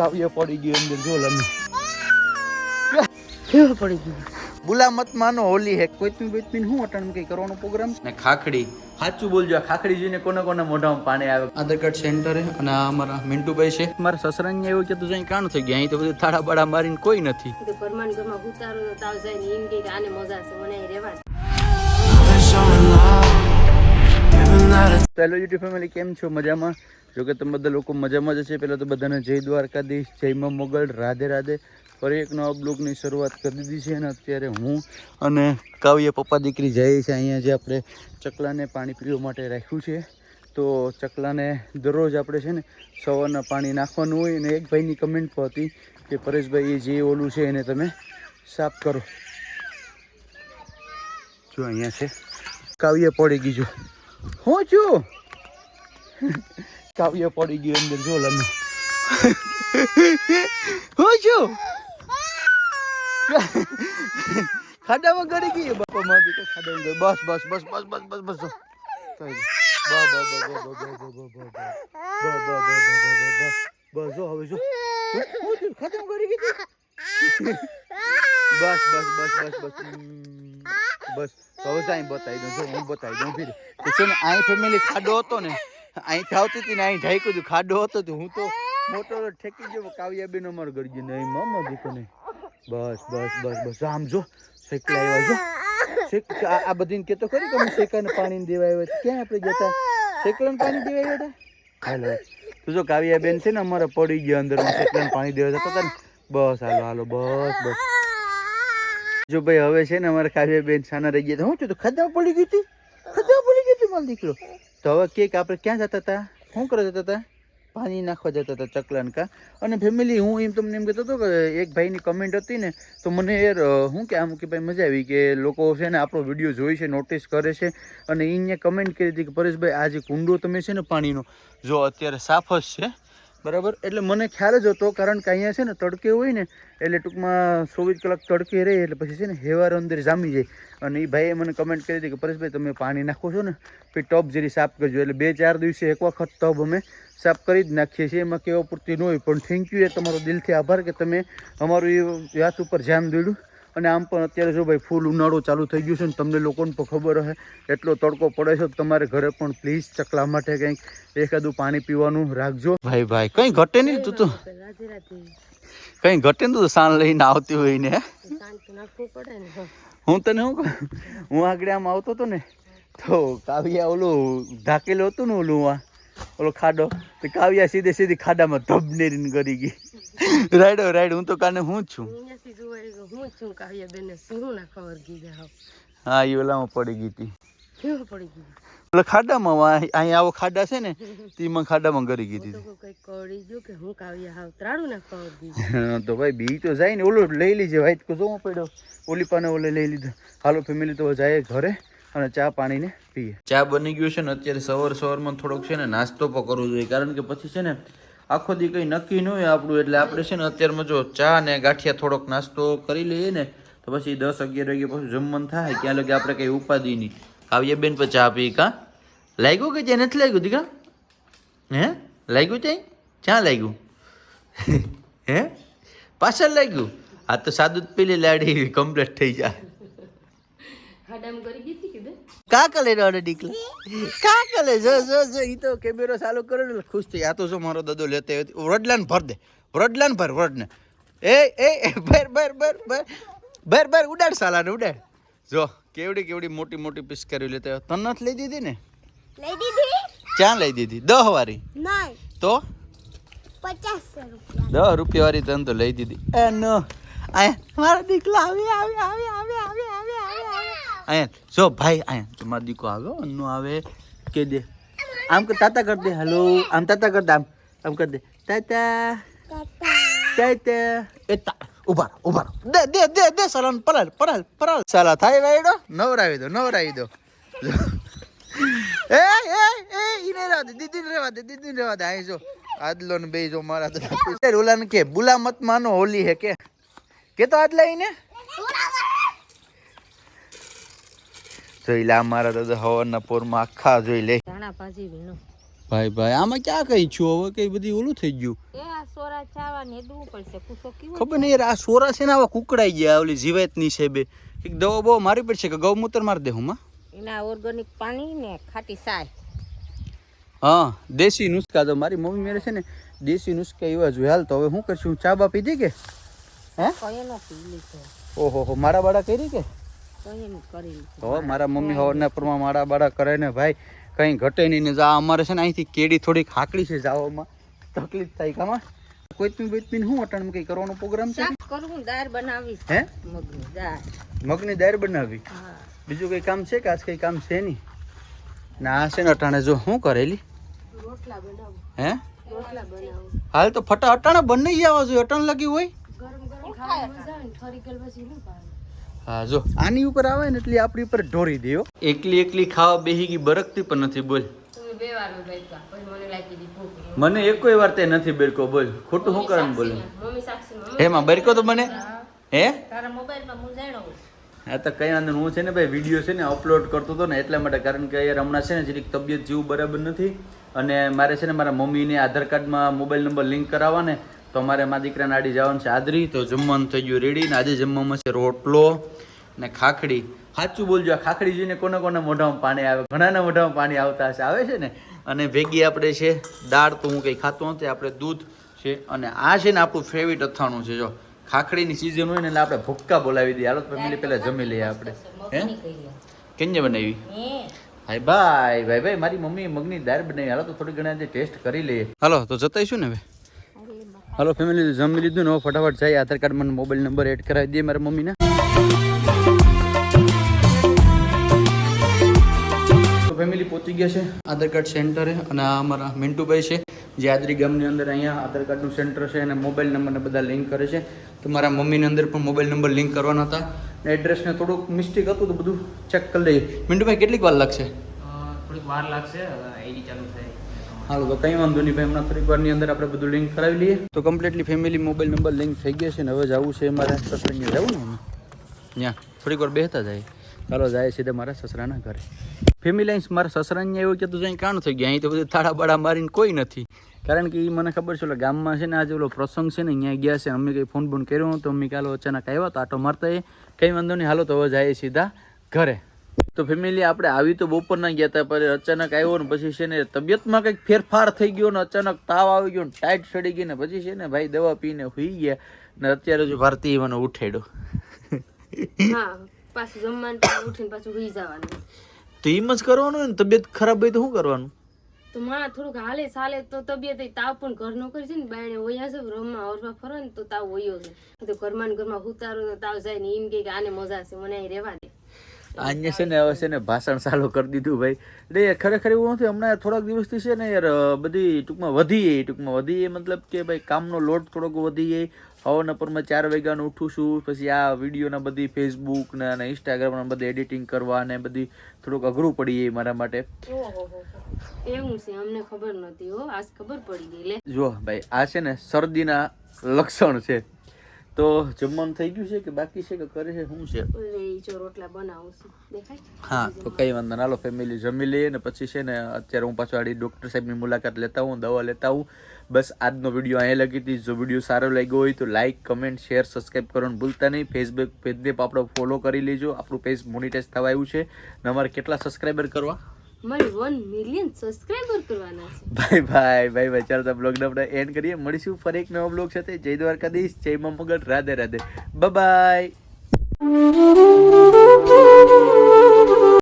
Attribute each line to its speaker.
Speaker 1: કાવ્ય પડી ગયું અંદર જો લમ્મી
Speaker 2: પડી ગયું
Speaker 1: બુલામત માનો હોલી હે કોઈતમી કોઈતમી હું અટાણ કઈ કરવાનો પ્રોગ્રામ ને ખાખડી સાચું બોલજો ખાખડી જોઈને કોને કોને મોઢામાં પાણી આવે. આધાર કાર્ડ સેન્ટર અને આ અમારા મિન્ટુભાઈ છે. મારા સસરાને એવું કે તો જઈ કાણ થઈ ગયા અહીં તો બધું થાળા બાળા મારીને કોઈ નથી.
Speaker 2: તો ઘરમાં ઘરમાં ઉતારો તો તાવ જાય ને એમ કે કે આને મજા છે મને રહેવા
Speaker 1: હેલો યુટ્યુબ ફેમિલી કેમ છો? મજામાં? જો કે તમે બધા લોકો મજામાં જ છે પહેલાં તો બધાને જય દ્વારકાધીશ જયમાં મોગલ, રાધે રાધે. ફરી એક નવા બ્લોગની શરૂઆત કરી દીધી છે અને અત્યારે હું અને કાવ્ય પપ્પા દીકરી જઈએ છે અહીંયા જે આપણે ચકલાને પાણી પીવા માટે રાખ્યું છે. તો ચકલાને દરરોજ આપણે છે ને સવારના પાણી નાખવાનું હોય અને એક ભાઈની કમેન્ટ હતી કે પરેશભાઈ જે ઓલું છે એને તમે સાફ કરો. જો અહીંયા છે. કાવ્ય પડી જો. હું છું? કાવ્ય પડી ગયું અંદર જો લમે હું છું ખાડામાં ગળી ગઈ બાપા મારી તો ખાડામાં ગઈ બસ બસ બસ બસ બસ બસ બસ. બસ જો હવે જો ખાડામાં ગળી ગઈ. બસ બસ બસ બસ બસ. બસ હવે સાઈ બતાવી દઉં જો હું બતાવી દઉં ફીર તો છે ને અહીં ફેમિલી ખાડો હતો ને અહીંથી આવતી હતી ને અહીં ઢાંક્યું હતું. ખાડો હતો તો હું તો મોટો ઠેકી ગયો કાવ્યાબેન અમારે ગળી નહીં મામા દીકો નહીં બસ બસ બસ બસ. આમ જો શેકલા આવ્યા. જો શેક આ બધી બધીને કહેતો ખરી કે શેકાને પાણી દેવા આવ્યા ક્યાં આપણે જતા શેકલાને પાણી દેવા આવ્યા હતા? હાલો તું જો કાવ્યાબેન છે ને અમારે પડી ગયા અંદર શેકલાને પાણી દેવા જતા હતા ને. બસ હાલો હાલો બસ બસ. જો ભાઈ હવે છે ને અમારે કાવ્યાબેન સાના રહી ગયા હું છું તો ખાધા પડી ગઈ હતી? ખાધા પડી ગઈ હતી મારો દીકરો? તો હવે કેક આપણે ક્યાં જતા હતા? શું કરવા જતા હતા? પાણી નાખવા જતા હતા ચકલાનકા અને ફેમિલી હું એમ તમને એમ કહેતો હતો કે એક ભાઈની કમેન્ટ હતી ને, તો મને યાર શું કે આમ કે ભાઈ મજા આવી કે લોકો છે ને આપણો વીડિયો જોઈ છે નોટિસ કરે છે. અને એ અહીંયા કમેન્ટ કરી હતી કે પરેશભાઈ, આ જે કુંડો તમે છે ને પાણીનો, જો અત્યારે સાફ જ છે. બરાબર? એટલે મને ખ્યાલ જ હતો, કારણ કે અહીંયા છે ને તડકે હોય ને, એટલે ટૂંકમાં ચોવીસ કલાક તડકે રહે, એટલે પછી છે ને હેવાર અંદર જામી જાય. અને એ ભાઈએ મને કમેન્ટ કરી હતી કે, પરેશભાઈ, તમે પાણી નાખો છો ને, પછી ટબ જરી સાફ કરજો. એટલે બે ચાર દિવસે એક વખત ટબ અમે સાફ કરી જ નાખીએ છીએ. એમાં કેવા પૂરતી ન હોય, પણ થેન્ક યુ એ તમારો દિલથી આભાર કે તમે અમારું એ વાત ઉપર ધ્યાન દોડ્યું અને આમ પણ અત્યારે જો ભાઈ ફૂલ ઉનાળો ચાલુ થઈ ગયું છે ને તમને લોકોને પણ ખબર હશે એટલો તડકો પડે છે તમારે ઘરે પણ પ્લીઝ ચકલા માટે કંઈક એકાદું પાણી પીવાનું રાખજો. ભાઈ ભાઈ, કંઈ ઘટે નહીં તું તો. કંઈ ઘટે ને તું સાન લઈને આવતી હોય ને,
Speaker 2: હા.
Speaker 1: તને શું હું આગળ આમ આવતો હતો ને, તો કાવ્યા ઓલું ઢાકેલું હતું ને ઓલું આ ઓલો ખાડો. તો કાવ્યા સીધે સીધી ખાડામાં ધબનેરીને કરી ગઈ. રાઈડો રાઈડ હું તો કાને હું છું?
Speaker 2: હું છું કાવ્યા બેન શું ના ખબર કીધા
Speaker 1: હા એ ઓલામાં પડી ગઈ હતી.
Speaker 2: કેવું પડી ગયું?
Speaker 1: એટલે ખાડામાં અહીંયા આવો ખાડા છે ને તેમાં ખાડામાં ગરી ગઈ હતી.
Speaker 2: કે હું કાવ્યા હાવ ત્રાડું
Speaker 1: તો ભાઈ બી તો જાય ને ઓલો લઈ લીજે વાઈટ કો પડ્યો. ઓલી પાને ઓલે લઈ લીધો. હાલો ફેમિલી તો જાય ઘરે. અને ચા પાણીને પીએ. ચા બની ગયું છે ને અત્યારે સવાર સવારમાં થોડોક છે ને નાસ્તો પણ કરવો જોઈએ. કારણ કે પછી છે ને આખો દી કંઈ નક્કી ન હોય આપણું. એટલે આપણે છે ને અત્યારમાં જો ચા ને ગાંઠિયા થોડોક નાસ્તો કરી લઈએ ને, તો પછી દસ અગિયાર વાગે પછી જમવાનું થાય. ત્યાં લગે આપણે કંઈ ઉપાધિ નહીં. કાવ્ય બેન પર ચા પી કા? લાગ્યું કે ત્યાં નથી લાગ્યું દીકરા? હે? લાગ્યું ત્યાં? ક્યાં લાગ્યું? હે? પાછળ લાગ્યું? આ તો સાદું પેલી લાડી કમ્પ્લીટ થઈ જાય.
Speaker 2: કરી
Speaker 1: કાકલે રોડે ડીકલા કા કલે જો જો જો ઈ તો કેમેરો ચાલુ કરે ને ખુશ થઈ આ તો જો મારો દદો લેતે વડલાન ભર દે વડલાન ભર વડને. એ એ એ, ભર ભર ભર ભર ભર ભર ઉડાડ સાલાને ઉડાડ. જો કેવડી કેવડી મોટી મોટી પિસ્કારી લેતે આવ્યો. તને નથી લઈ દીધી ને?
Speaker 3: લઈ દીધી?
Speaker 1: ક્યાં લઈ દીધી? દહ વારી
Speaker 3: નહીં.
Speaker 1: તો?
Speaker 3: પચાસ રૂપિયા
Speaker 1: દસ રૂપિયા વાળી તને તો લઈ દીધી. એ નો. આયા મારા દીકલા આવે આવે આવે આવે આવે. આયા જો ભાઈ આયા તમાર દીકો આવ્યો અન્નો આવે, કે દે. આમ કર, તાતા કર દે, હલો, આમ તાતા કર દે, આમ આમ કર દે. તાતા. તાતા. એ તા, ઊભા ઊભા. દે દે દે દે સલાન પરાલ પરાલ પરાલ. સાલા, થાય રાયડો નવરાવી દો નવરાવી દો. એ એ એ, ઈને રહેવા દે દીદી રહેવા દે દીદી રહેવા દે. અહીં જો, આદલો ને બે જો મારા તો એ કે બુલા મત માનો, હોલી હે કે. કે તો આદલા ઈને? જોઈ લે આ મારા દાદા હવરના પોરમાં આખા જોઈ લે.
Speaker 2: ધાણા ભાજી વીણો.
Speaker 1: ભાઈ ભાઈ આમાં ક્યાં કઈ છું હવે? કઈ બધી ઓલું થઈ ગયું.
Speaker 2: એ આ સોરા ચાવા ને દવું પડશે. કુસો કેવો
Speaker 1: ખબર નહીં આ સોરા છે ને આવા કુકડાઈ ગયા ઓલી જીવાતની છે બે એક દવા બહુ મારી પડશે કે ગૌમૂત્ર મારી દે હું માં?
Speaker 2: એના ઓર્ગેનિક પાણી ને ખાટી સાય.
Speaker 1: હા દેશી નુસ્ખા તો મારી મમ્મી મેરે છે ને દેશી નુસ્ખા એવા જોઈએ હાલ તો હવે શું કરશું? ચા બા પીધી કે? હે?
Speaker 2: કઈ નો પી લીધો.
Speaker 1: ઓહો હો મારા બાડા કરી કે? તો મારા મમ્મી હોવાના પરમાં મારા બાડા કરે ને ભાઈ કંઈ ઘટે નહીં ને જા અમારે છે ને અહીંથી કેડી થોડીક હાકડી છે જાવામાં. તકલીફ થાય કામાં કોઈતમી બોઈતમી શું અટાણમાં કંઈ કરવાનો પ્રોગ્રામ છે?
Speaker 2: કરવું દાળ બનાવી
Speaker 1: હે?
Speaker 2: મગની દાળ.
Speaker 1: મગની દાળ બનાવી?
Speaker 2: હા.
Speaker 1: બીજું કંઈ કામ છે કે આજ કંઈ કામ છે નહીં? ના આ છે ને અટાણે જો શું કરેલી?
Speaker 2: રોટલા બનાવું.
Speaker 1: હે?
Speaker 2: રોટલા બનાવું.
Speaker 1: હાલ તો ફટા અટાણે બંને આવવા જોઈએ અટાણ લાગી હોય?
Speaker 2: ગરમ ગરમ ખાવા મજા આવે ને ગયેલ પછી શું ભાવે?
Speaker 1: હા જો. આની ઉપર આવે ને એટલે આપણી ઉપર ઢોરી દે એકલી એકલી ખાવા બેહી ગઈ બરકતી પણ નથી બોલ.
Speaker 2: મને
Speaker 1: એકોય વાર તે નથી બેરકો બોલ. ખોટું શું કરવાનું બોલ? હેમાં બેરકો તો મને હે?
Speaker 2: તારા મોબાઈલમાં હું જાણો?
Speaker 1: હા તો કઈ વાંધો નહીં. હું છે ને ભાઈ વીડિયો છે ને અપલોડ કરતો હતો ને એટલા માટે કારણ કે યાર હમણાં છે ને જરીક તબિયત જેવું બરાબર નથી. અને મારે છે ને મારા મમ્મીને આધાર કાર્ડમાં મોબાઈલ નંબર લિંક કરાવવા ને તો મારે મારા દીકરાને આડી જવાનું છે આદરી. તો જમવાનું થઈ ગયું રેડી ને આજે જમવામાં છે રોટલો ને ખાખડી. સાચું બોલજો, આ ખાખડી જોઈને કોને કોને મોઢામાં પાણી આવે? ઘણાના મોઢામાં પાણી આવતા હશે. આવે છે ને? અને ભેગી આપણે છે દાળ તો હું કંઈ ખાતો નથી, આપણે દૂધ છે અને આ છે ને આપણું ફેવરિટ અથાણું છે. જો, ખાખડીની સિઝન હોય ને એટલે આપણે ભૂક્કા બોલાવી દઈએ. હાલો ફેમિલી પહેલાં જમી લઈએ આપણે. હે? કેમ બનાવી? હાય ભાઈ ભાઈ ભાઈ, મારી મમ્મી મગની દાળ બનાવી. હાલો તો થોડી ઘણા ટેસ્ટ કરી લઈએ. હાલો, તો જતાઈશું ને હવે? હાલો ફેમિલી જમી લીધું ને ફટાફટ જાય આધાર કાર્ડ મને મોબાઈલ નંબર એડ કરાવી દે મારા મમ્મીને. તો ફેમિલી પહોંચી ગયા છે આધાર કાર્ડ સેન્ટરે અને આ અમારા મિન્ટુભાઈ છે. જે આદરી ગામની અંદર અહીંયા આધાર કાર્ડનું સેન્ટર છે અને મોબાઈલ નંબરને બધા લિંક કરે છે. તો મારા મમ્મીની અંદર પણ મોબાઈલ નંબર લિંક કરવાના હતા. ને એડ્રેસને થોડુંક મિસ્ટેક હતું તો બધું ચેક કરી લઈએ. મિન્ટુભાઈ કેટલીક વાર લાગશે?
Speaker 4: થોડીક વાર લાગશે આઈડી ચાલુ થાય.
Speaker 1: હાલો, તો કંઈ વાંધો નહીં ભાઈ, હમણાં થોડીક અંદર આપણે બધું લિંક કરાવી લઈએ. તો completely family mobile number link થઈ ગયા છે ને હવે જવું છે મારે સસરાને જવું ને ત્યાં થોડીક વાર બેસતા જાય. ચાલો, જાય સીધા મારા સસરાના ઘરે. ફેમિલી અહીં મારા સસરાને એવું કહેતું જાય કાણ થઈ ગયા? અહીં તો બધું થાળા બાળા મારીને કોઈ નથી. કારણ કે એ મને ખબર છે એટલે ગામમાં છે ને આજે ઓલો પ્રસંગ છે ને, અહીંયા ગયા છે, અમે કંઈ ફોન બોન કર્યો તો અમે કાલો અચાનક આવ્યા તો આટો મારતા એ. કંઈ વાંધો નહીં, હાલો, તો હવે જાય સીધા ઘરે. તો ફેમિલી આપણે આવી તો બપોરના ગયા હતા પર અચાનક આવ્યો ને પછી છે ને તબિયતમાં કંઈક ફેરફાર થઈ ગયો ને અચાનક તાવ આવી ગયો ને ટાઈટ સડી ગઈ ને પછી છે ને ભાઈ દવા પીને સુઈ ગયા ને અત્યારે જો ભારતીય મને ઉઠેડો
Speaker 2: હા પાછું જમવાનું ઉઠીને પાછું સુઈ જવાનું.
Speaker 1: તો એમ જ કરવાનું ને તબિયત ખરાબ હોય તો શું કરવાનું?
Speaker 2: તો માં થોડુંક હાલે ચાલે તો તબિયત તાવ પણ ઘરનો કરી છે ને બાયણે ઓયા છે રમવા હરવા ફરો ને તો તાવ ઓયો છે. તો ઘરમાં ઘરમાં ઉતારો તો તાવ જાય ને એમ કે આને મજા છે મને અહીં રહેવા દે.
Speaker 1: આજે છે ને હવે છે ને ભાષણ ચાલુ કરી દીધું ભાઈ. એટલે ખરેખર એવું નથી હમણાં થોડાક દિવસથી છે ને યાર બધી ટૂંકમાં વધી ટૂંકમાં વધી એ મતલબ કે ભાઈ કામનો લોડ થોડોક વધી ગઈ. હવાના પરમાં ચાર વાગ્યાનું ઉઠું છું પછી આ વિડીયોના બધી ફેસબુક ને અને ઇન્સ્ટાગ્રામના બધી એડિટિંગ કરવા ને બધી થોડુંક અઘરું પડી ગઈ મારા માટે.
Speaker 2: એવું છે અમને ખબર નહોતી હો. આજ ખબર પડી ગઈ લે.
Speaker 1: જો ભાઈ આ છે ને શરદીના લક્ષણ છે. તો જમવાનું થઈ ગયું છે કે બાકી છે કે કરે છે? શું છે?
Speaker 2: જો રોટલા બનાવું છું. દેખાય
Speaker 1: હા તો કઈ વાંધો ના લો ફેમિલી જમી લઈએ ને પછી છે ને અત્યારે હું પાછો આડી ડૉક્ટર સાહેબની મુલાકાત લેતા હું દવા લેતા હું બસ આજનો વીડિયો અહીંયા લગી હતી જો વીડિયો સારો લાગ્યો હોય તો લાઇક કમેન્ટ શેર સબસ્ક્રાઈબ કરવાનું ભૂલતા નહીં. ફેસબુક પેજને આપણો ફોલો કરી લેજો. આપણું પેજ મોનિટાઇઝ થવા આવ્યું છે. ને અમારે કેટલા સબસ્ક્રાઈબર કરવા?
Speaker 2: મારે વન મિલિયન સબસ્ક્રાઇબર કરવાના છે.
Speaker 1: ભાઈ ભાઈ ભાઈ ભાઈ, ચાલો તો બ્લોગને આપણે એન્ડ કરીએ. મળીશું ફરી એક નવો બ્લોગ સાથે. જય દ્વારકાધીશ, જય મા મગર, રાધે રાધે. બાય